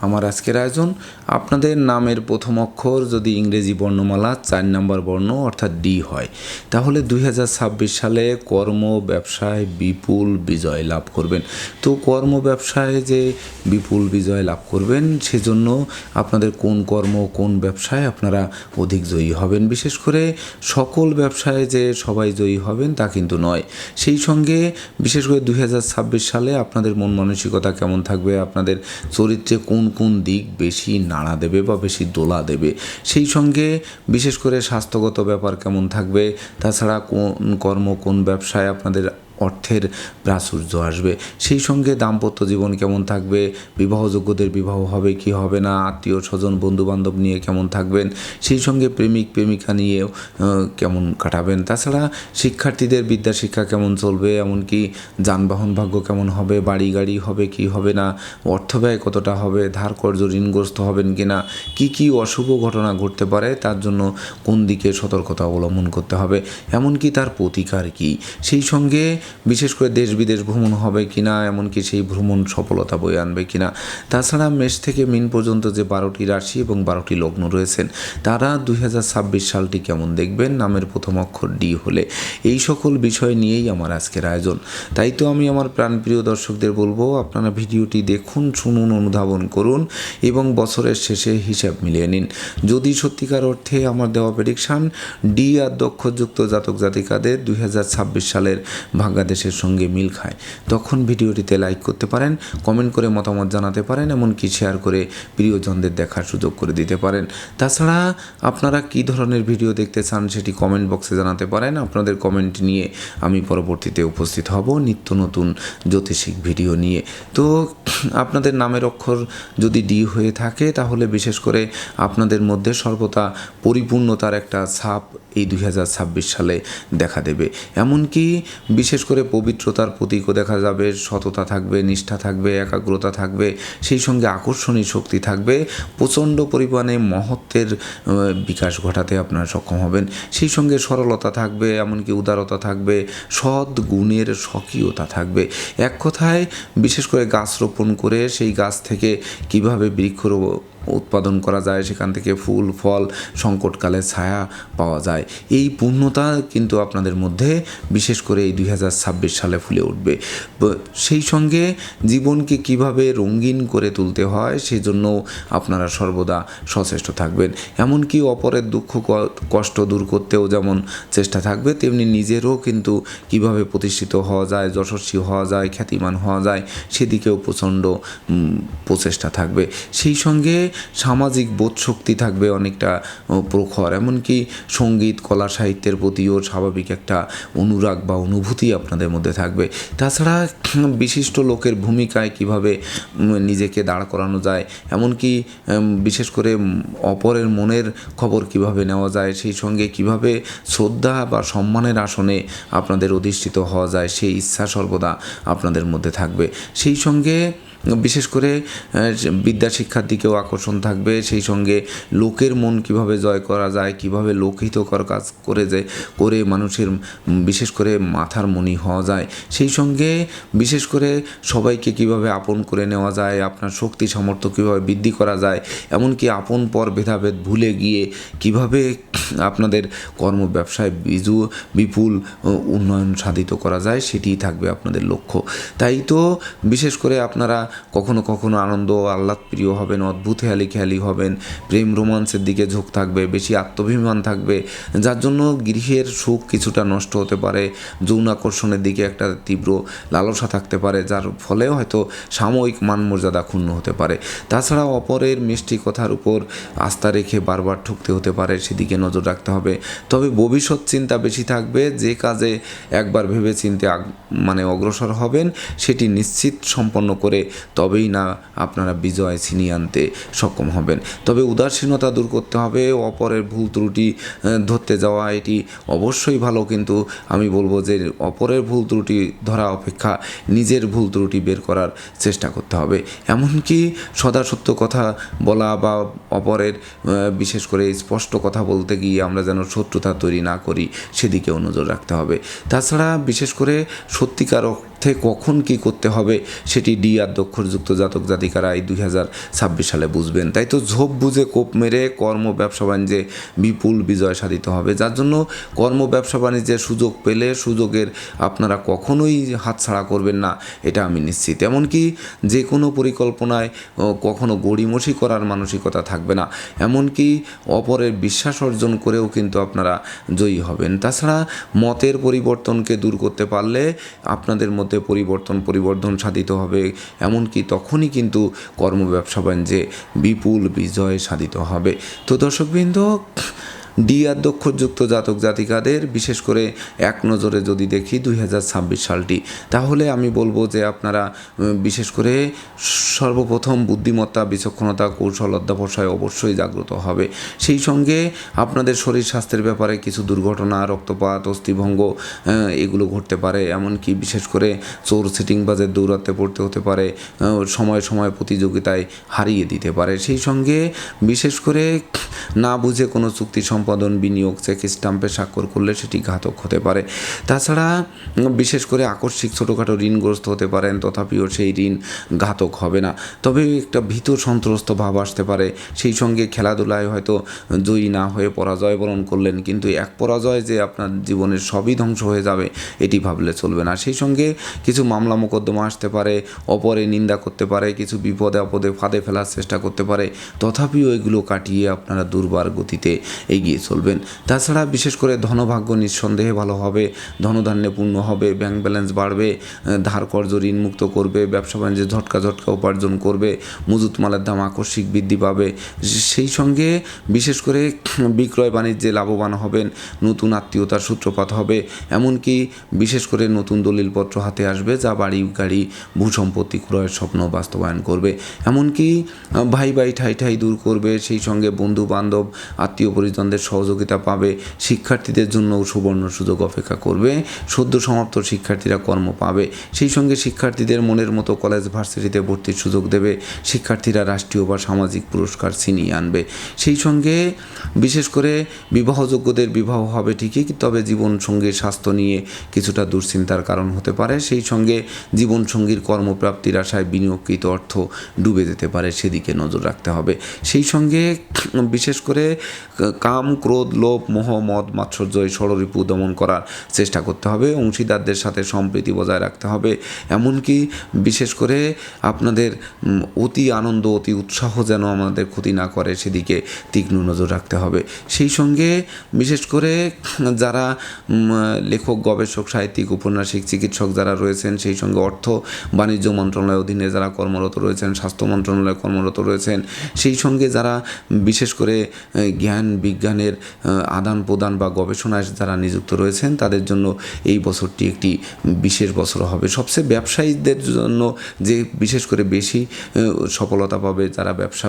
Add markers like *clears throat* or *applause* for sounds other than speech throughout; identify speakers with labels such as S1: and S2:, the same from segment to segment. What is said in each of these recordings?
S1: আমার আজকের আয়োজন, আপনাদের নামের প্রথম অক্ষর যদি ইংরেজি বর্ণমালা, চার নম্বর বর্ণ অর্থাৎ ডি হয়। তাহলে দুই হাজার ছাব্বিশ সালে কর্ম ব্যবসায় বিপুল বিজয় লাভ করবেন। তো কর্ম ব্যবসায় যে বিপুল বিজয় লাভ করবেন, সেজন্য আপনাদের কোন কর্ম, কোন ব্যবসায় আপনারা অধিক জয়ী হবেন? বিশেষ করে সকল ব্যবসায় যে সবাই জয়ী হবেন, তা কিন্তু নয়। সেই সঙ্গে বিশেষ করে দুই হাজার ছাব্বিশ সালে আপনাদের মন মানসিকতা কেমন থাকবে? আপনাদের চরিত্রে কোন কোন দিক বেশি নাড়া দেবে বা বেশি দোলা দেবে? সেই সঙ্গে বিশেষ করে স্বাস্থ্যগত ব্যাপার কেমন থাকবে? তাছাড়া কোন কর্ম কোন ব্যবসায় আপনাদের অর্থের প্রাচুর্য আসবে। সেই সঙ্গে দাম্পত্য জীবন কেমন থাকবে? বিবাহযোগ্যদের বিবাহ হবে কি হবে না? আত্মীয় স্বজন বন্ধু বান্ধব নিয়ে কেমন থাকবেন? সেই সঙ্গে প্রেমিক, প্রেমিকা নিয়েও কেমন কাটাবেন? তাছাড়া শিক্ষার্থীদের বিদ্যা শিক্ষা কেমন চলবে? এমনকি যানবাহন ভাগ্য কেমন হবে? বাড়ি গাড়ি হবে কি হবে না? অর্থ ব্যয় কতটা হবে? ধার কর্য ঋণগ্রস্ত হবেন কি না কী কী অশুভ ঘটনা ঘটতে পারে? তার জন্য কোন দিকে সতর্কতা অবলম্বন করতে হবে? এমনকি তার প্রতিকার কী? সেই সঙ্গে বিশেষ করে দেশ বিদেশ ভ্রমণ হবে কি না এমনকি সেই ভ্রমণ সফলতা বয়ে আনবে কি না তাছাড়া মেষ থেকে মিন পর্যন্ত যে বারোটি রাশি এবং বারোটি লগ্ন রয়েছেন, তারা দুই হাজার ছাব্বিশ সালটি কেমন দেখবেন? নামের প্রথম অক্ষর ডি হলে। এই সকল বিষয় নিয়েই আমার আজকের আয়োজন। তাই তো আমি আমার প্রাণপ্রিয় দর্শকদের বলব, আপনারা ভিডিওটি দেখুন, শুনুন, অনুধাবন করুন এবং বছরের শেষে হিসাব মিলিয়ে নিন। যদি সত্যিকার অর্থে আমার দেওয়া প্রেডিকশান ডি আর দক্ষযুক্ত জাতক জাতিকাদের দুই হাজার ছাব্বিশ সালের বাংলাদেশের সঙ্গে মিল খায়। তখন ভিডিওটিতে লাইক করতে পারেন কমেন্ট করে মতামত জানাতে পারেন, এমনকি শেয়ার করে প্রিয়জনদের দেখার সুযোগ করে দিতে পারেন। তাছাড়া আপনারা কী ধরনের ভিডিও দেখতে চান সেটি কমেন্ট বক্সে জানাতে পারেন। আপনাদের কমেন্ট নিয়ে আমি পরবর্তীতে উপস্থিত হব নিত্য নতুন জ্যোতিষিক ভিডিও নিয়ে। তো আপনাদের নামের অক্ষর যদি ডি হয়ে থাকে, তাহলে বিশেষ করে আপনাদের মধ্যে সর্বদা পরিপূর্ণতার একটা ছাপ এই দুই হাজার ছাব্বিশ সালে দেখা দেবে। এমনকি বিশেষ করে পবিত্রতার প্রতীকও দেখা যাবে, সততা থাকবে, নিষ্ঠা থাকবে, একাগ্রতা থাকবে, সেই সঙ্গে আকর্ষণী শক্তি থাকবে, প্রচণ্ড পরিমাণে মহত্বের বিকাশ ঘটাতে আপনারা সক্ষম হবেন। সেই সঙ্গে সরলতা থাকবে, এমনকি উদারতা থাকবে, সৎ গুণের স্বকীয়তা থাকবে। এক কথায়, বিশেষ করে গাছ রোপণ করে সেই গাছ থেকে কীভাবে বৃক্ষ উৎপাদন করা যায়, সেখান থেকে ফুল, ফল, সংকটকালে ছায়া পাওয়া যায়। এই পূর্ণতা কিন্তু আপনাদের মধ্যে বিশেষ করে এই দুই হাজার ছাব্বিশ সালে ফুলে উঠবে। সেই সঙ্গে জীবনকে কীভাবে রঙিন করে তুলতে হয় সেই জন্য আপনারা সর্বদা সচেষ্ট থাকবেন। এমনকি অপরের দুঃখ কষ্ট দূর করতেও যেমন চেষ্টা থাকবে, তেমনি নিজেরও কিন্তু কীভাবে প্রতিষ্ঠিত হওয়া যায়, যশস্বী হওয়া যায়, খ্যাতিমান হওয়া যায়, সেদিকেও প্রচণ্ড প্রচেষ্টা থাকবে। সেই সঙ্গে সামাজিক বোধ শক্তি থাকবে অনেকটা প্রখর। এমনকি সংগীত, কলা সাহিত্যের প্রতিও স্বাভাবিক একটা অনুরাগ বা অনুভূতি আপনাদের মধ্যে থাকবে। তাছাড়া *clears throat* বিশিষ্ট লোকের ভূমিকায় কীভাবে নিজেকে দাঁড় করানো যায়, এমনকি বিশেষ করে অপরের মনের খবর কীভাবে নেওয়া যায়, সেই সঙ্গে কীভাবে শ্রদ্ধা বা সম্মানের আসনে আপনাদের অধিষ্ঠিত হওয়া যায়, সেই ইচ্ছা সর্বদা আপনাদের মধ্যে থাকবে। সেই সঙ্গে বিশেষ করে বিদ্যা শিক্ষার দিকেও আকর্ষণ থাকবে। সেই সঙ্গে লোকের মন কীভাবে জয় করা যায়, কীভাবে লোকহিতকর কাজ করে যে, করে মানুষের, বিশেষ করে মাথার মনি হওয়া যায়। সেই সঙ্গে বিশেষ করে সবাইকে কীভাবে আপন করে নেওয়া যায়, আপনার শক্তি সামর্থ্য কীভাবে বৃদ্ধি করা যায়, এমনকি আপন পর ভেদাভেদ ভুলে গিয়ে কীভাবে আপনাদের কর্ম ব্যবসায় বিজু, বিপুল উন্নয়ন সাধিত করা যায়, সেটিই থাকবে আপনাদের লক্ষ্য। তাই তো বিশেষ করে আপনারা কখনো কখনো আনন্দ, আহ্লাদ প্রিয় হবেন, অদ্ভুত হেয়ালি খেয়ালি হবেন, প্রেম রোমান্সের দিকে ঝোঁক থাকবে, বেশি আত্মভিমান থাকবে। যার জন্য গৃহের সুখ কিছুটা নষ্ট হতে পারে যৌন আকর্ষণের দিকে একটা তীব্র লালসা থাকতে পারে, যার ফলে হয়তো সাময়িক মান মর্যাদা ক্ষুণ্ণ হতে পারে। তাছাড়া অপরের মিষ্টি কথার উপর আস্থা রেখে বারবার ঠুকতে হতে পারে, সেদিকে নজর রাখতে হবে। তবে ভবিষ্যৎ চিন্তা বেশি থাকবে, যে কাজে একবার ভেবে চিনতে মানে অগ্রসর হবেন, সেটি নিশ্চিত সম্পন্ন করে তবেই না আপনারা বিজয় ছিনিয়ে আনতে সক্ষম হবেন। তবে উদাসীনতা দূর করতে হবে, অপরের ভুল ত্রুটি ধরতে যাওয়া, এটি অবশ্যই ভালো, কিন্তু আমি বলব যে অপরের ভুল ত্রুটি ধরা অপেক্ষা নিজের ভুল ত্রুটি বের করার চেষ্টা করতে হবে। এমনকি সদা সত্য কথা বলা বা অপরের বিশেষ করে স্পষ্ট কথা বলতে গিয়ে আমরা যেন শত্রুতা তৈরি না করি, সেদিকেও নজর রাখতে হবে। তাছাড়া বিশেষ করে সত্যিকার অর্থে কখন কি করতে হবে, সেটি ডি আর দক্ষরযুক্ত জাতক জাতিকারা এই দুই হাজার ছাব্বিশ সালে বুঝবেন। তাই তো ঝোপ বুঝে কোপ মেরে কর্ম ব্যবসা বাণিজ্যে বিপুল বিজয় সাধিত হবে। যার জন্য কর্ম ব্যবসা বাণিজ্যের সুযোগ পেলে সুযোগের আপনারা কখনোই হাতছাড়া করবেন না, এটা আমি নিশ্চিত। এমনকি যে কোনো পরিকল্পনায় কখনো গড়িমসি করার মানসিকতা থাকবে না। এমনকি অপরের বিশ্বাস অর্জন করেও কিন্তু আপনারা জয়ী হবেন। তাছাড়া মতের পরিবর্তনকে দূর করতে পারলে আপনাদের মধ্যে পরিবর্তন, পরিবর্ধন সাধিত হবে। এমনকি তখনই কিন্তু কর্ম ব্যবসা বাণিজ্যে বিপুল বিজয় সাধিত হবে। তো দর্শকবৃন্দ ডি দক্ষযুক্ত জাতক জাতিকাদের, বিশেষ করে এক নজরে যদি দেখি দুই হাজার ছাব্বিশ সালটি, তাহলে আমি বলব যে আপনারা বিশেষ করে সর্বপ্রথম বুদ্ধিমত্তা, বিচক্ষণতা, কৌশল অধ্যাবসায় অবশ্যই জাগ্রত হবে। সেই সঙ্গে আপনাদের শরীর স্বাস্থ্যের ব্যাপারে কিছু দুর্ঘটনা, রক্তপাত, অস্থিভঙ্গ এগুলো ঘটতে পারে। এমনকি বিশেষ করে চোর সিটিং বাজের দৌরাত্মে পড়তে হতে পারে সময় সময় প্রতিযোগিতায় হারিয়ে দিতে পারে। সেই সঙ্গে বিশেষ করে না বুঝে কোনো চুক্তি সম্পাদন বিনিয়োগ, চেক স্টাম্পে স্বাক্ষর করলে সেটি ঘাতক হতে পারে। তাছাড়া, বিশেষ করে আকস্মিক ছোটোখাটো ঋণগ্রস্ত হতে পারেন, তথাপিও সেই ঋণ ঘাতক হবে না। তবে একটা ভীত সন্ত্রস্ত ভাব আসতে পারে। সেই সঙ্গে খেলাধুলায় হয়তো জয়ী না হয়ে পরাজয় বরণ করলেন, কিন্তু এক পরাজয় যে আপনার জীবনের সবই ধ্বংস হয়ে যাবে, এটি ভাবলে চলবে না। সেই সঙ্গে কিছু মামলা মোকদ্দমা আসতে পারে, অপরে নিন্দা করতে পারে, কিছু বিপদে আপদে ফাঁদে ফেলার চেষ্টা করতে পারে। তথাপিও এগুলো কাটিয়ে আপনারা দুর্বার গতিতে এগিয়ে চলবেন। তাছাড়া বিশেষ করে ধনভাগ্য নিঃসন্দেহে ভালো হবে, ধনধান্যে পূর্ণ হবে ব্যাংক ব্যালেন্স বাড়বে ধার কর্জ ঋণ মুক্ত করবে, ব্যবসা বাণিজ্যে ঝটকা ঝটকা উপার্জন করবে, মজুত মালের দাম আকস্মিক বৃদ্ধি পাবে। সেই সঙ্গে বিশেষ করে বিক্রয় বাণিজ্যে লাভবান হবেন, নতুন আত্মীয়তার সূত্রপাত হবে, এমনকি বিশেষ করে নতুন দলিলপত্র হাতে আসবে যা বাড়ি, গাড়ি, ভূসম্পত্তি ক্রয়ের স্বপ্ন বাস্তবায়ন করবে। এমনকি ভাই ভাই ঠাই ঠাই দূর করবে, সেই সঙ্গে বন্ধু বান্ধব আত্মীয় পরিজনদের সহযোগিতা পাবে, শিক্ষার্থীদের জন্য সুবর্ণ সুযোগ অপেক্ষা করবে, সদ্য সমাপ্ত শিক্ষার্থীরা কর্ম পাবে। সেই সঙ্গে শিক্ষার্থীদের মনের মতো কলেজ ভার্সিটিতে ভর্তির সুযোগ দেবে, শিক্ষার্থীরা রাষ্ট্রীয় বা সামাজিক পুরস্কার ছিনিয়ে আনবে। সেই সঙ্গে বিশেষ করে বিবাহযোগ্যদের বিবাহ হবে ঠিকই, তবে জীবনসঙ্গীর স্বাস্থ্য নিয়ে কিছুটা দুশ্চিন্তার কারণ হতে পারে। সেই সঙ্গে জীবনসঙ্গীর কর্মপ্রাপ্তির আশায় বিনিয়োগকৃত অর্থ ডুবে যেতে পারে, সেদিকে নজর রাখতে হবে। সেই সঙ্গে বিশেষ করে কাম ক্রোধ, লোভ, মোহ, মদ, মাৎসর্য এই ষড়রিপু দমন করার চেষ্টা করতে হবে। অংশীদারদের সাথে সম্প্রীতি বজায় রাখতে হবে। এমনকি বিশেষ করে আপনাদের অতি আনন্দ, অতি উৎসাহ যেন আমাদের ক্ষতি না করে সেদিকে তীক্ষ্ণ নজর রাখতে হবে। সেই সঙ্গে বিশেষ করে যারা লেখক, গবেষক, সাহিত্যিক, উপন্যাসিক, চিকিৎসক যারা রয়েছেন, সেই সঙ্গে অর্থ, বাণিজ্য মন্ত্রণালয়ের অধীনে যারা কর্মরত রয়েছেন, স্বাস্থ্য মন্ত্রণালয়ে কর্মরত রয়েছেন, সেই সঙ্গে যারা বিশেষ করে জ্ঞান জ্ঞান বিজ্ঞানের আদান প্রদান বা গবেষণায় যারা নিযুক্ত রয়েছেন, তাদের জন্য এই বছরটি একটি বিশেষ বছর হবে। সবচেয়ে ব্যবসায়ীদের জন্য যে বিশেষ করে বেশি সফলতা পাবে যারা ব্যবসা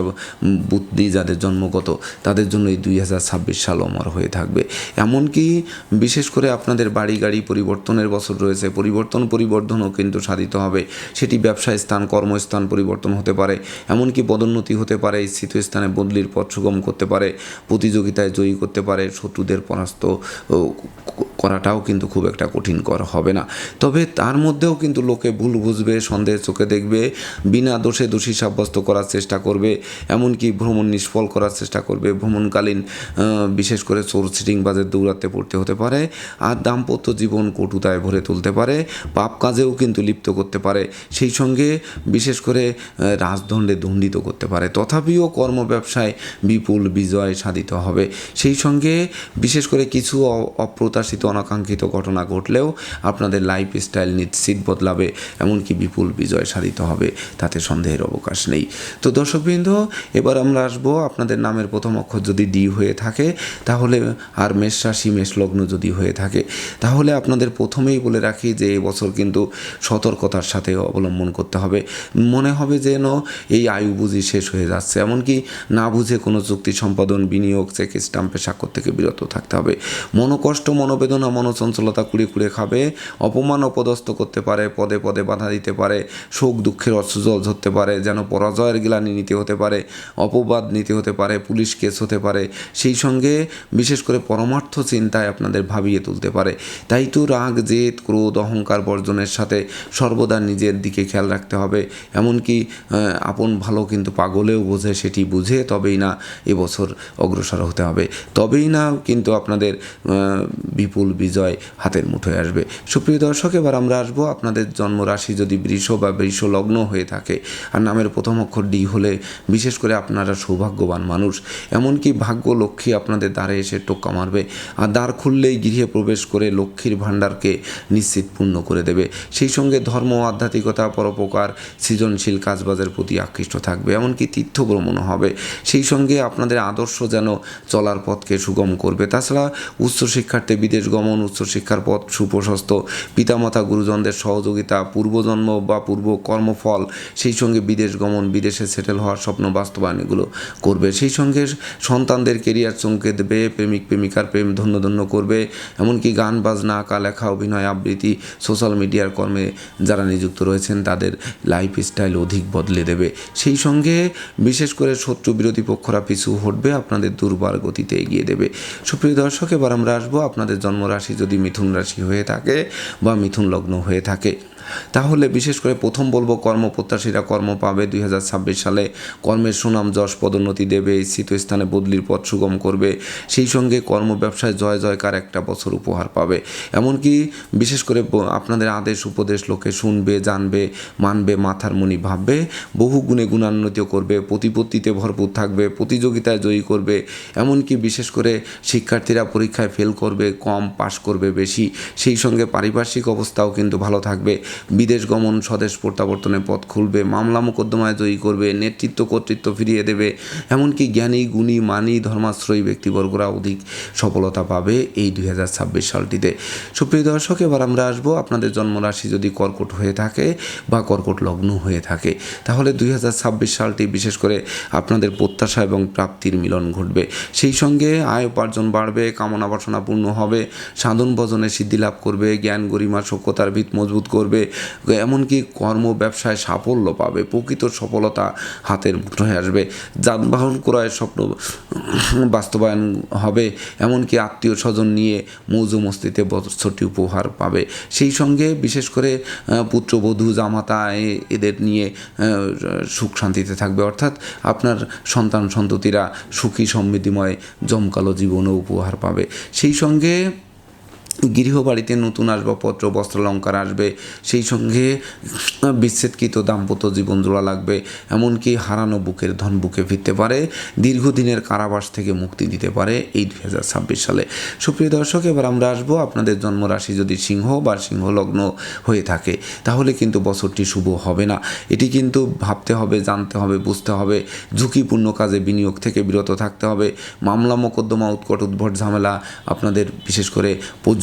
S1: বুদ্ধি যাদের জন্মগত, তাদের জন্য এই দুই হাজার ছাব্বিশ সাল অমর হয়ে থাকবে। এমনকি বিশেষ করে আপনাদের বাড়ি গাড়ি পরিবর্তনের বছর রয়েছে, পরিবর্তন পরিবর্ধনও কিন্তু সাধিত হবে। সেটি ব্যবসা স্থান, কর্মস্থান পরিবর্তন হতে পারে, এমনকি পদোন্নতি হতে পারে স্থিত স্থানে বদলির পথ সুগম করতে পারে, প্রতিযোগিতায় জয়ী করতে পারে শত্রুদের পরাস্ত করাটাও কিন্তু খুব একটা কঠিন কর হবে না। তবে তার মধ্যেও কিন্তু লোকে ভুল বুঝবে, সন্দেহ চোখে দেখবে, বিনা দোষে দোষী সাব্যস্ত করার চেষ্টা করবে, এমনকি ভ্রমণ নিষ্ফল করার চেষ্টা করবে। ভ্রমণকালীন বিশেষ করে চোর সিটিং বাজের দৌড়াতে পড়তে হতে পারে, আর দাম্পত্য জীবন কটুতায় ভরে তুলতে পারে, পাপ কাজেও কিন্তু লিপ্ত করতে পারে, সেই সঙ্গে বিশেষ করে রাজদণ্ডে দণ্ডিত করতে পারে। তথাপিও কর্ম ব্যবসায় বিপুল বিজয় সাধিত হবে। সেই সঙ্গে বিশেষ করে কিছু অ- অপ্রত্যাশিত অনাকাঙ্ক্ষিত ঘটনা ঘটলেও আপনাদের লাইফ স্টাইল নিশ্চিত বদলাবে, এমনকি বিপুল বিজয় সাধিত হবে, তাতে সন্দেহের অবকাশ নেই। তো দর্শকবৃন্দ, এবার আমরা আসব আপনাদের নামের প্রথম অক্ষর যদি ডি হয়ে থাকে, তাহলে আর মেষ রাশি, মেষ লগ্ন যদি হয়ে থাকে, তাহলে আপনাদের প্রথমেই বলে রাখি যে এবছর কিন্তু সতর্কতার সাথে অবলম্বন করতে হবে। মনে হবে যেন এই আয়ু বুঝি শেষ হয়ে যাচ্ছে, এমনকি না বুঝে কোনো চুক্তি সম্পাদন, বিনিয়োগ, চেক স্টাম্পে স্বাক্ষর থেকে বিরত থাকতে হবে। মনোকষ্ট মনোবেদনা মনোচঞ্চলতা কুড়ে কুড়ে খাবে, অপমান অপদস্থ করতে পারে, পদে পদে বাধা দিতে পারে, শোক দুঃখের অশ্রুজল ধরতে পারে, যেন পরাজয়ের গ্লানি নিতে হতে পারে, অপবাদ নিতে হতে পারে, পুলিশ কেস হতে পারে, সেই সঙ্গে বিশেষ করে পরমার্থ চিন্তায় আপনাদের ভাবিয়ে তুলতে পারে। তাই তো রাগ, জেদ, ক্রোধ, অহংকার বর্জনের সাথে সর্বদা নিজের দিকে খেয়াল রাখতে হবে। এমনকি আপন ভালো কিন্তু পাগলেও বোঝে, সেটি বুঝে তবেই না এবছর অগ্রসর হতে হবে। তবেই না কিন্তু আপনাদের বিপুল বিজয় হাতের মুঠোয় আসবে। সুপ্রিয় দর্শক, এবার আমরা আসব আপনাদের জন্মরাশি যদি বৃষ বা বৃষ লগ্ন হয়ে থাকে, আর নামের প্রথম অক্ষর ডি হলে বিশেষ করে আপনারা সৌভাগ্যবান মানুষ। এমনকি ভাগ্য লক্ষ্মী আপনাদের দ্বারে এসে টোক্কা মারবে, আর দ্বার খুললেই গৃহে প্রবেশ করে লক্ষ্মীর ভাণ্ডারকে নিশ্চিত পূর্ণ করে দেবে। সেই সঙ্গে ধর্ম, আধ্যাত্মিকতা, পরোপকার, সৃজনশীল কাজবাজের প্রতি আকৃষ্ট থাকবে, এমনকি তীর্থ ভ্রমণ হবে। সেই সঙ্গে আপনাদের আদর্শ যেন চলার পথকে সুগম করবে। তাছাড়া উচ্চশিক্ষার্থে বিদেশ গমন উচ্চশিক্ষার পথ সুপ্রশস্ত। পিতামাতা, গুরুজনদের সহযোগিতা, পূর্বজন্ম বা পূর্ব কর্মফল, সেই সঙ্গে বিদেশ গমন, বিদেশে সেটেল হওয়ার স্বপ্ন বাস্তবায়ন এগুলো করবে। সেই সঙ্গে সন্তানদের কেরিয়ার চমকে দেবে, প্রেমিক, প্রেমিকার প্রেম ধন্য ধন্য করবে। এমনকি গান, বাজনা, আঁকা, লেখা, অভিনয় আবৃত্তি সোশ্যাল মিডিয়ার কর্মে যারা নিযুক্ত রয়েছেন, তাদের লাইফ স্টাইল অধিক বদলে দেবে। সেই সঙ্গে বিশেষ করে শত্রু বিরোধী পক্ষরা পিছু হটবে, আপনাদের দুর্বার গতিতে এগিয়ে দেবে। সুপ্রিয় দর্শক, এবার আমরা আসব আপনাদের জন্মরাশি যদি মিথুন রাশি হয়ে থাকে বা মিথুন লগ্ন হয়ে থাকে। তাহলে বিশেষ করে প্রথম বলব কর্মপ্রত্যাশীরা কর্ম পাবে দুই হাজার ছাব্বিশ সালে। কর্মের সুনাম যশ পদোন্নতি দেবে ইচ্ছিত স্থানে বদলির পথ সুগম করবে। সেই সঙ্গে কর্ম ব্যবসায় জয় জয়কার একটা বছর উপহার পাবে। এমনকি বিশেষ করে আপনাদের আদেশ, উপদেশ লোকে শুনবে, জানবে, মানবে, মাথার মনি ভাববে, বহু গুণে গুণান্বিত করবে, প্রতিপত্তিতে ভরপুর থাকবে, প্রতিযোগিতায় জয়ী করবে। এমনকি বিশেষ করে শিক্ষার্থীরা পরীক্ষায় ফেল করবে, কম পাশ করবে বেশি। সেই সঙ্গে পারিপার্শ্বিক অবস্থাও কিন্তু ভালো থাকবে। বিদেশ গমন স্বদেশ প্রত্যাবর্তনের পথ খুলবে, মামলা মোকদ্দমায় জয়ী করবে, নেতৃত্ব কর্তৃত্ব ফিরিয়ে দেবে, এমনকি জ্ঞানী, গুণী, মানি, ধর্মাশ্রয়ী ব্যক্তিবর্গরা অধিক সফলতা পাবে এই দুই হাজার ছাব্বিশ সালটিতে। সুপ্রিয় দর্শক, এবার আমরা আসব আপনাদের জন্মরাশি যদি কর্কট হয়ে থাকে বা কর্কট লগ্ন হয়ে থাকে, তাহলে দুই হাজার ছাব্বিশ সালটি বিশেষ করে আপনাদের প্রত্যাশা এবং প্রাপ্তির মিলন ঘটবে। সেই সঙ্গে আয় উপার্জন বাড়বে, কামনা বাসনা পূর্ণ হবে, সাধন ভজনে সিদ্ধি লাভ করবে, জ্ঞান গরিমা সভ্যতার ভিত মজবুত করবে এমনকি কর্ম ব্যবসায় সাফল্য পাবে, প্রকৃত সফলতা হাতের মুঠোয় আসবে। যানবাহন ক্রয়ের স্বপ্ন বাস্তবায়ন হবে, এমনকি আত্মীয় স্বজন নিয়ে মৌজ মস্তিতে বছরটি উপহার পাবে। সেই সঙ্গে বিশেষ করে পুত্রবধূ জামাতা এদের নিয়ে সুখ শান্তিতে থাকবে। অর্থাৎ আপনার সন্তান, সন্ততিরা সুখী, সমৃদ্ধিময়, জমকালো জীবনও উপহার পাবে। সেই সঙ্গে গৃহবাড়িতে নতুন আসবাবপত্র, বস্ত্রালঙ্কার আসবে, সেই সঙ্গে বিচ্ছেদকৃত দাম্পত্য জীবন জোড়া লাগবে, এমনকি হারানো বুকের ধন বুকে ফিরতে পারে, দীর্ঘদিনের কারাবাস থেকে মুক্তি দিতে পারে এই দুই হাজার ছাব্বিশ সালে। সুপ্রিয় দর্শক, এবার আমরা আসব আপনাদের জন্মরাশি যদি সিংহ বা সিংহ লগ্ন হয়ে থাকে, তাহলে কিন্তু বছরটি শুভ হবে না। এটি কিন্তু ভাবতে হবে, জানতে হবে, বুঝতে হবে, ঝুঁকিপূর্ণ কাজে বিনিয়োগ থেকে বিরত থাকতে হবে মামলা মোকদ্দমা উৎকট উদ্ভট ঝামেলা আপনাদের বিশেষ করে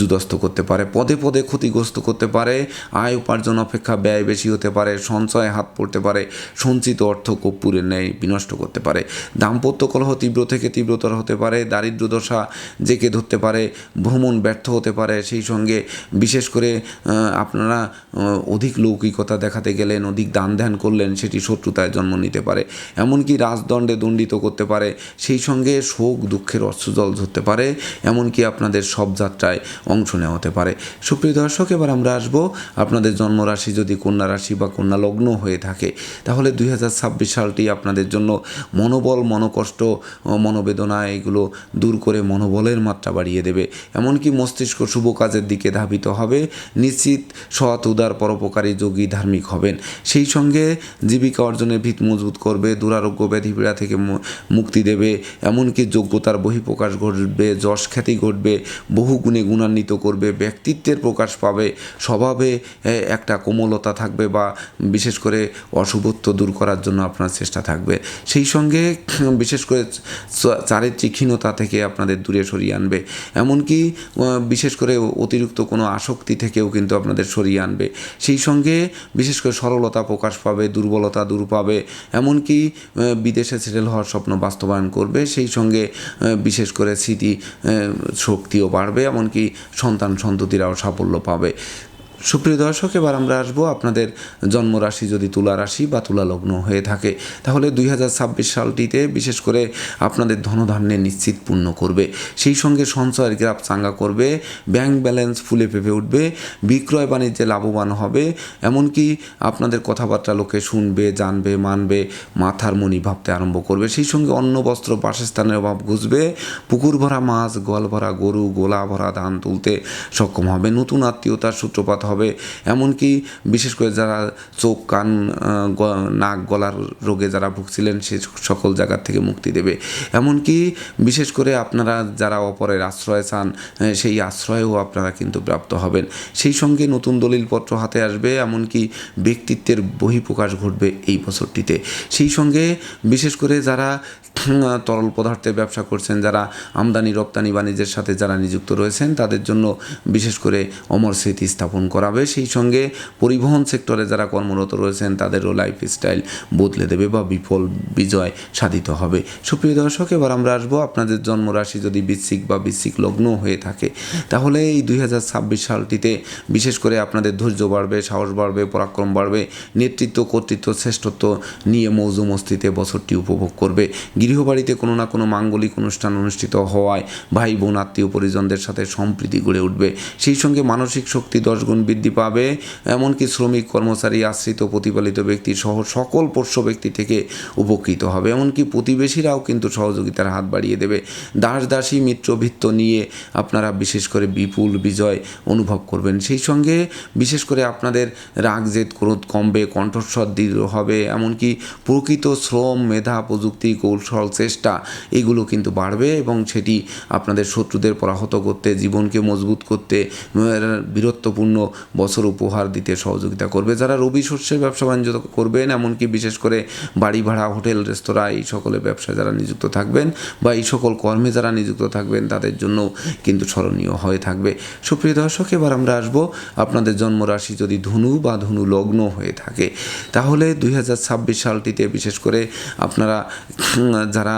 S1: পর্যুদস্ত করতে পারে, পদে পদে ক্ষতিগ্রস্ত করতে পারে, আয় উপার্জন অপেক্ষা ব্যয় বেশি হতে পারে, সঞ্চয়ে হাত পড়তে পারে, সঞ্চিত অর্থ কর্পূরের ন্যায় বিনষ্ট করতে পারে, দাম্পত্য কলহ তীব্র থেকে তীব্রতর হতে পারে, দারিদ্র দশা জেকে ধরতে পারে, ভ্রমণ ব্যর্থ হতে পারে, সেই সঙ্গে বিশেষ করে আপনারা অধিক লৌকিকতা দেখাতে গেলেন, অধিক দান ধ্যান করলেন, সেটি শত্রুতায় জন্ম নিতে পারে, এমনকি রাজদণ্ডে দণ্ডিত করতে পারে, সেই সঙ্গে শোক দুঃখের অশ্রুজল ধরতে পারে, এমনকি আপনাদের সব যাত্রায় অংশ নেওয়া হতে পারে। সুপ্রিয় দর্শক, এবার আমরা আসব আপনাদের জন্মরাশি, যদি কন্যা রাশি বা কন্যা লগ্ন হয়ে থাকে, তাহলে দুই হাজার ছাব্বিশ সালটি আপনাদের জন্য মনোবল, মনোকষ্ট মনোবেদনা, এগুলো দূর করে মনোবলের মাত্রা বাড়িয়ে দেবে। এমনকি মস্তিষ্ক শুভ কাজের দিকে ধাবিত হবে। নিশ্চিত সৎ, উদার, পরোপকারী যোগী ধার্মিক হবেন। সেই সঙ্গে জীবিকা অর্জনের ভিত মজবুত করবে, দুরারোগ্য ব্যাধি পীড়া থেকে মুক্তি দেবে। এমনকি যোগ্যতার বহিঃপ্রকাশ ঘটবে, যশ খ্যাতি ঘটবে, বহু গুণে গুণান্বিত করবে, ব্যক্তিত্বের প্রকাশ পাবে, স্বভাবে একটা কোমলতা থাকবে বা বিশেষ করে অশুভত্ব দূর করার জন্য আপনার চেষ্টা থাকবে। সেই সঙ্গে *clears throat* বিশেষ করে চ- চারিত্রিক ক্ষীণতা থেকে আপনাদের দূরে সরিয়ে আনবে। এমনকি বিশেষ করে অতিরিক্ত কোনো আসক্তি থেকেও কিন্তু আপনাদের সরিয়ে আনবে। সেই সঙ্গে বিশেষ করে সরলতা প্রকাশ পাবে, দুর্বলতা দূর পাবে। এমনকি বিদেশে সেটেল হওয়ার স্বপ্ন বাস্তবায়ন করবে। সেই সঙ্গে বিশেষ করে স্মৃতি শক্তিও বাড়বে। এমনকি সন্তান সন্ততিরাও সাফল্য পাবে। সুপ্রিয় দর্শক, এবার আমরা আসব আপনাদের জন্মরাশি, যদি তুলা রাশি বা তুলা লগ্ন হয়ে থাকে, তাহলে দুই হাজার ছাব্বিশ সালটিতে বিশেষ করে আপনাদের ধনধান্যে নিশ্চিত পূর্ণ করবে। সেই সঙ্গে সঞ্চয়ের গ্রাফ চাঙ্গা করবে, ব্যাংক ব্যালেন্স ফুলে ফেপে উঠবে, বিক্রয় বাণিজ্যে লাভবান হবে, এমনকি আপনাদের কথাবার্তা লোকে শুনবে, জানবে, মানবে, মাথার মনি ভাবতে আরম্ভ করবে। সেই সঙ্গে অন্ন, বস্ত্র, বাসস্থানের অভাব ঘুষবে, পুকুর ভরা মাছ গোয়াল ভরা গরু, গোলা ভরা ধান তুলতে সক্ষম হবে, নতুন আত্মীয়তার সূত্রপাত হবে। এমনকি বিশেষ করে যারা চোখ, কান নাক, গলার রোগে যারা ভুগছিলেন, সে সকল জায়গার থেকে মুক্তি দেবে। এমনকি বিশেষ করে আপনারা যারা অপরের আশ্রয় চান সেই আশ্রয়েও আপনারা কিন্তু প্রাপ্ত হবেন। সেই সঙ্গে নতুন দলিলপত্র হাতে আসবে, এমনকি ব্যক্তিত্বের বহিঃপ্রকাশ ঘটবে এই বছরটিতে। সেই সঙ্গে বিশেষ করে যারা তরল পদার্থের ব্যবসা করছেন, যারা আমদানি রপ্তানি বাণিজ্যের সাথে যারা নিযুক্ত রয়েছেন, তাদের জন্য বিশেষ করে অমর স্মৃতি স্থাপন করাবে, সেই সঙ্গে পরিবহন সেক্টরে যারা কর্মরত রয়েছেন, তাদেরও লাইফ স্টাইল বদলে দেবে বা বিফল বিজয় সাধিত হবে। সুপ্রিয় দর্শক, এবার আমরা আসব আপনাদের জন্মরাশি যদি বিশ্বিক বা বৃশ্চিক লগ্ন হয়ে থাকে, তাহলে এই দুই হাজার ছাব্বিশ সালটিতে বিশেষ করে আপনাদের ধৈর্য বাড়বে, সাহস বাড়বে, পরাক্রম বাড়বে, নেতৃত্ব, কর্তৃত্ব, শ্রেষ্ঠত্ব নিয়ে মৌজু মস্তিতে বছরটি উপভোগ করবে। গৃহবাড়িতে কোনো না কোনো মাঙ্গলিক অনুষ্ঠান অনুষ্ঠিত হওয়ায় ভাই বোন আত্মীয় পরিজনদের সাথে সম্প্রীতি গড়ে উঠবে। সেই সঙ্গে মানসিক শক্তি দশ গুণ বৃদ্ধি পাবে। এমনকি শ্রমিক, কর্মচারী, আশ্রিত, প্রতিপালিত ব্যক্তি সহ সকল পোষ্য ব্যক্তি থেকে উপকৃত হবে। এমনকি প্রতিবেশীরাও কিন্তু সহযোগিতার হাত বাড়িয়ে দেবে। দাস, দাসী মিত্র ভিত্ত নিয়ে আপনারা বিশেষ করে বিপুল বিজয় অনুভব করবেন। সেই সঙ্গে বিশেষ করে আপনাদের রাগ জেদ ক্রোধ কমবে, কণ্ঠস্বর দৃঢ় হবে। এমনকি প্রকৃত শ্রম, মেধা, প্রযুক্তি, কৌশল, চেষ্টা এগুলো কিন্তু বাড়বে এবং সেটি আপনাদের শত্রুদের পরাহত করতে, জীবনকে মজবুত করতে বীরত্বপূর্ণ বছর উপহার দিতে সহযোগিতা করবে। যারা রবি শস্যের ব্যবসা বাণিজ্য করবেন, এমনকি বিশেষ করে বাড়ি ভাড়া, হোটেল, রেস্তোরাঁ, এই সকলে ব্যবসায় যারা নিযুক্ত থাকবেন বা এই সকল কর্মে যারা নিযুক্ত থাকবেন, তাদের জন্য কিন্তু স্মরণীয় হয়ে থাকবে। সুপ্রিয় দর্শক, এবার আমরা আসব আপনাদের জন্মরাশি যদি ধনু বা ধনু লগ্ন হয়ে থাকে, তাহলে দুই হাজার ছাব্বিশ সালটিতে বিশেষ করে আপনারা যারা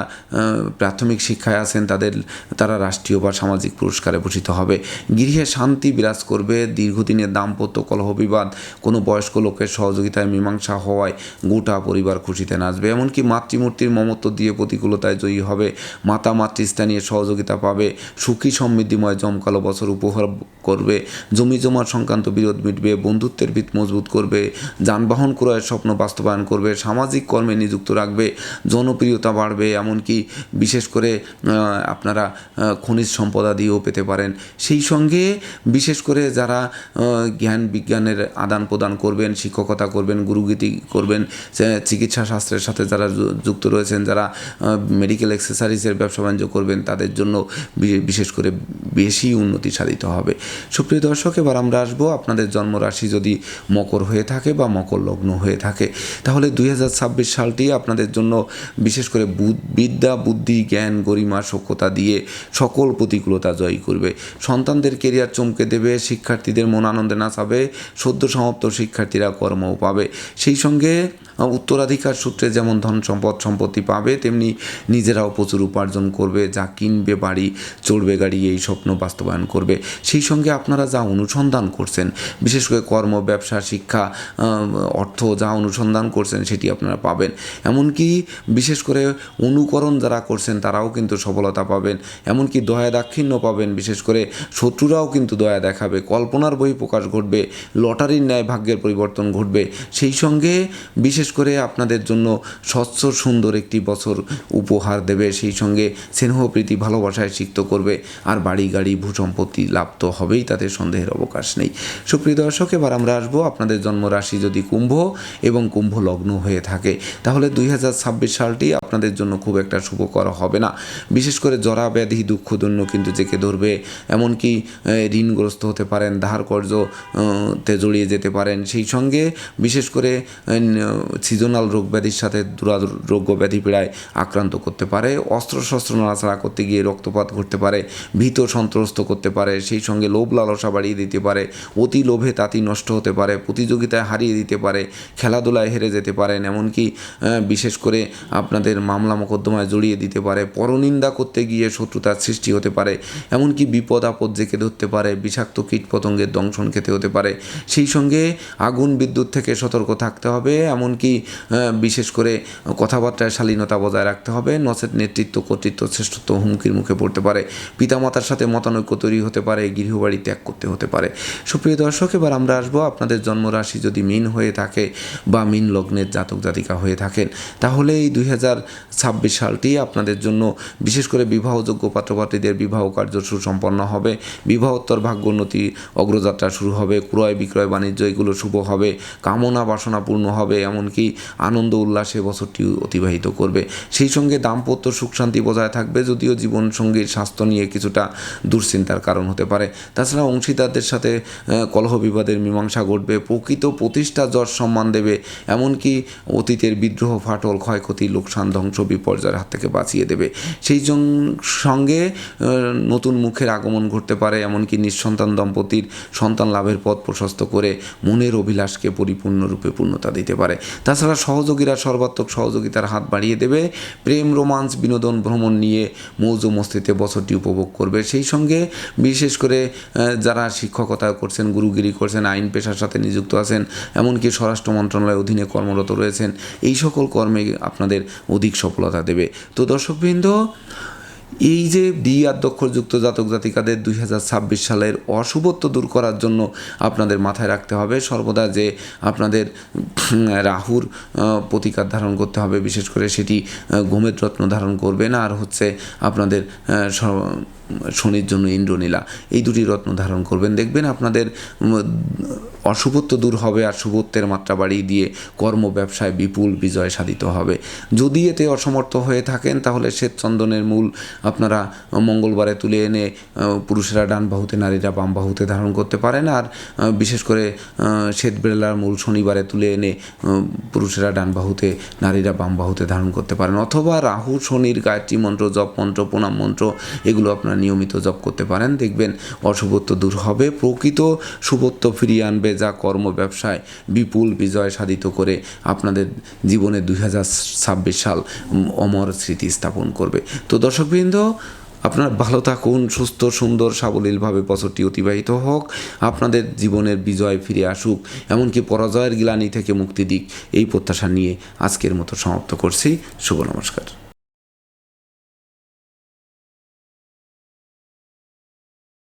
S1: প্রাথমিক শিক্ষায় আছেন, তাদের, তারা রাষ্ট্রীয় বা সামাজিক পুরস্কারে ভূষিত হবে। গৃহে শান্তি বিরাজ করবে, দীর্ঘদিনের দাম্পত্য কলহ বিবাদ কোনো বয়স্ক লোকের সহযোগিতায় মীমাংসা হওয়ায় গোটা পরিবার খুশিতে নাচবে। এমনকি মাতৃমূর্তির মমত্ব দিয়ে প্রতিকূলতায় জয়ী হবে। মাতা মাতৃস্থানীয় সহযোগিতা পাবে। সুখী সমৃদ্ধিময় জমকালো বছর উপহার করবে। জমি জমার সংক্রান্ত বিরোধ মিটবে। বন্ধুত্বের ভিত মজবুত করবে। যানবাহন ক্রয়ের স্বপ্ন বাস্তবায়ন করবে। সামাজিক কর্মে নিযুক্ত রাখবে। জনপ্রিয়তা বাড়বে। এমনকি বিশেষ করে আপনারা খনিজ সম্পদাদিও পেতে পারেন। সেই সঙ্গে বিশেষ করে যারা জ্ঞান বিজ্ঞানের আদান প্রদান করবেন, শিক্ষকতা করবেন, গুরুগীতি করবেন চিকিৎসা শাস্ত্রের সাথে যারা যুক্ত রয়েছেন, যারা মেডিকেল এক্সেসারিজের ব্যবসা বাণিজ্য করবেন, তাদের জন্য বিশেষ করে বেশি উন্নতি সাধিত হবে। সুপ্রিয় দর্শক, এবার আমরা আসব আপনাদের জন্মরাশি যদি মকর হয়ে থাকে বা মকর লগ্ন হয়ে থাকে, তাহলে দুই হাজার ছাব্বিশ সালটি আপনাদের জন্য বিশেষ করে বিদ্যা, বুদ্ধি, জ্ঞান, গরিমা সক্ষতা দিয়ে সকল প্রতিকূলতা জয় করবে। সন্তানদের কেরিয়ার চমকে দেবে, শিক্ষার্থীদের মন আনন্দ আনন্দে নাচাবে সদ্য সমাপ্ত শিক্ষার্থীরা কর্মও পাবে। সেই সঙ্গে উত্তরাধিকার সূত্রে যেমন ধন সম্পদ সম্পত্তি পাবে, তেমনি নিজেরাও প্রচুর উপার্জন করবে, যা কিনবে, বাড়ি, চড়বে, গাড়ি, এই স্বপ্ন বাস্তবায়ন করবে। সেই সঙ্গে আপনারা যা অনুসন্ধান করছেন, বিশেষ করে কর্ম, ব্যবসা, শিক্ষা অর্থ যা অনুসন্ধান করছেন, সেটি আপনারা পাবেন। এমনকি বিশেষ করে অনুকরণ যারা করছেন, তারাও কিন্তু সফলতা পাবেন। এমনকি দয়া দাক্ষিণ্য পাবেন, বিশেষ করে শত্রুরাও কিন্তু দয়া দেখাবে। কল্পনার বই প্রকাশ ঘটবে, লটারির ন্যায় ভাগ্যের পরিবর্তন ঘটবে। সেই সঙ্গে বিশেষ করে আপনাদের জন্য স্বচ্ছ, সুন্দর একটি বছর উপহার দেবে। সেই সঙ্গে স্নেহ, প্রীতি, ভালোবাসায় সিক্ত করবে। আর বাড়ি, গাড়ি ভূসম্পত্তি লাভ তো হবেই, তাতে সন্দেহের অবকাশ নেই। সুপ্রিয় দর্শক, এবার আমরা আসব আপনাদের জন্মরাশি যদি কুম্ভ এবং কুম্ভ লগ্ন হয়ে থাকে, তাহলে দুই হাজার ছাব্বিশ সালটি আপনাদের জন্য খুব একটা শুভকর হবে না। বিশেষ করে জরা ব্যাধি দুঃখদন্য কিন্তু জেকে ধরবে। এমনকি ঋণগ্রস্ত হতে পারেন, ধার কর্য তে জড়িয়ে যেতে পারেন। সেই সঙ্গে বিশেষ করে সিজনাল রোগ ব্যাধির সাথে দুরারোগ্য ব্যাধি পীড়ায় আক্রান্ত করতে পারে, অস্ত্রশস্ত্র নাড়াচাড়া করতে গিয়ে রক্তপাত ঘটতে পারে, ভীত সন্ত্রস্ত করতে পারে, সেই সঙ্গে লোভ লালসা বাড়িয়ে দিতে পারে, অতি লোভে তাঁতি নষ্ট হতে পারে, প্রতিযোগিতায় হারিয়ে দিতে পারে, খেলাধুলায় হেরে যেতে পারেন, এমনকি বিশেষ করে আপনাদের মামলা মোকদ্দমায় জড়িয়ে দিতে পারে, পরনিন্দা করতে গিয়ে শত্রুতার সৃষ্টি হতে পারে, এমনকি বিপদ আপদ জেকে ধরতে পারে, বিষাক্ত কীটপতঙ্গের দংশন খেতে হতে পারে। সেই সঙ্গে আগুন, বিদ্যুৎ থেকে সতর্ক থাকতে হবে। এমনকি বিশেষ করে কথাবার্তায় শালীনতা বজায় রাখতে হবে। নচেত নেতৃত্ব, কর্তৃত্ব, শ্রেষ্ঠত্ব হুমকির মুখে পড়তে পারে। পিতামাতার সাথে মতানৈক্য তৈরি হতে পারে, গৃহবাড়ি ত্যাগ করতে হতে পারে। সুপ্রিয় দর্শক, এবার আমরা আসব আপনাদের জন্মরাশি যদি মিন হয়ে থাকে বা মিন লগ্নের জাতক জাতিকা হয়ে থাকেন, তাহলে এই দুই হাজার ছাব্বিশ সালটি আপনাদের জন্য বিশেষ করে বিবাহযোগ্য পাত্রপাত্রীদের বিবাহ কার্য সুসম্পন্ন হবে। বিবাহোত্তর ভাগ্যোন্নতি অগ্রযাত্রা শুরু হবে, ক্রয় বিক্রয় বাণিজ্য, এগুলো শুভ হবে, কামনা বাসনা পূর্ণ হবে, এমনকি আনন্দ উল্লাসে বছরটি অতিবাহিত করবে। সেই সঙ্গে দাম্পত্য সুখ শান্তি বজায় থাকবে, যদিও জীবনসঙ্গীর স্বাস্থ্য নিয়ে কিছুটা দুশ্চিন্তার কারণ হতে পারে। তাছাড়া অংশীদারদের সাথে কলহ বিবাদের মীমাংসা ঘটবে, প্রকৃত প্রতিষ্ঠা যশ সম্মান দেবে, এমনকি অতীতের বিদ্রোহ, ফাটল, ক্ষয়ক্ষতি, লোকসান, ধ্বংস, বিপর্যয়ের হাত থেকে বাঁচিয়ে দেবে। সেই সঙ্গে নতুন মুখের আগমন ঘটতে পারে, এমনকি নিঃসন্তান দম্পতির সন্তান লাভের পথ প্রশস্ত করে মনের অভিলাষকে পরিপূর্ণরূপে পূর্ণতা দিতে পারে। তাছাড়া সহযোগীরা সর্বাত্মক সহযোগিতার হাত বাড়িয়ে দেবে। প্রেম, রোমান্স, বিনোদন, ভ্রমণ নিয়ে মৌজ মস্তিতে বছরটি উপভোগ করবে। সেই সঙ্গে বিশেষ করে যারা শিক্ষকতা করছেন, গুরুগিরি করছেন, আইন পেশার সাথে নিযুক্ত আছেন, এমনকি স্বরাষ্ট্র মন্ত্রণালয়ের অধীনে কর্মরত রয়েছেন, এই সকল কর্মে আপনাদের অধিক সফলতা দেবে। তো দর্শকবৃন্দ এই যে ডি আদ্যক্ষরযুক্ত জাতক জাতিকাদের দুই হাজার ছাব্বিশ সালের অশুভত্ব দূর করার জন্য আপনাদের মাথায় রাখতে হবে, সর্বদা যে আপনাদের রাহুর প্রতিকার ধারণ করতে হবে, বিশেষ করে সেটি ঘুমের রত্ন ধারণ করবেন, আর হচ্ছে আপনাদের শনির জন্য ইন্দ্রনীলা এই দুটি রত্ন ধারণ করবেন। দেখবেন আপনাদের অশুভত্ব দূর হবে আর শুভত্বের মাত্রা বাড়িয়ে দিয়ে কর্ম ব্যবসায় বিপুল বিজয় সাধিত হবে। যদি এতে অসমর্থ হয়ে থাকেন তাহলে শ্বেত চন্দনের মূল আপনারা মঙ্গলবারে তুলে এনে পুরুষেরা ডান বাহুতে নারীরা বাম বাহুতে ধারণ করতে পারেন। আর বিশেষ করে আহ, শ্বেত বেলার মূল শনিবারে তুলে এনে পুরুষেরা ডান বাহুতে নারীরা বাম বাহুতে ধারণ করতে পারেন। অথবা রাহু শনির গায়ত্রী মন্ত্র জপ মন্ত্র প্রণাম মন্ত্র এগুলো আপনারা নিয়মিত জপ করতে পারেন। দেখবেন অশুভত্ব দূর হবে। প্রকৃত শুভত্ব ফিরিয়ে আনবে যা কর্ম ব্যবসায় বিপুল বিজয় সাধিত করে আপনাদের জীবনে দুই হাজার ছাব্বিশ সাল অমর স্মৃতি স্থাপন করবে। তো দর্শকবৃন্দ, আপনার ভালো থাকুন, সুস্থ, সুন্দর, সাবলীলভাবে বছরটি অতিবাহিত হোক। আপনাদের জীবনের বিজয় ফিরে আসুক। এমনকি পরাজয়ের গ্লানি থেকে মুক্তি দিক। এই প্রত্যাশা নিয়ে আজকের মতো সমাপ্ত করছি। শুভ নমস্কার।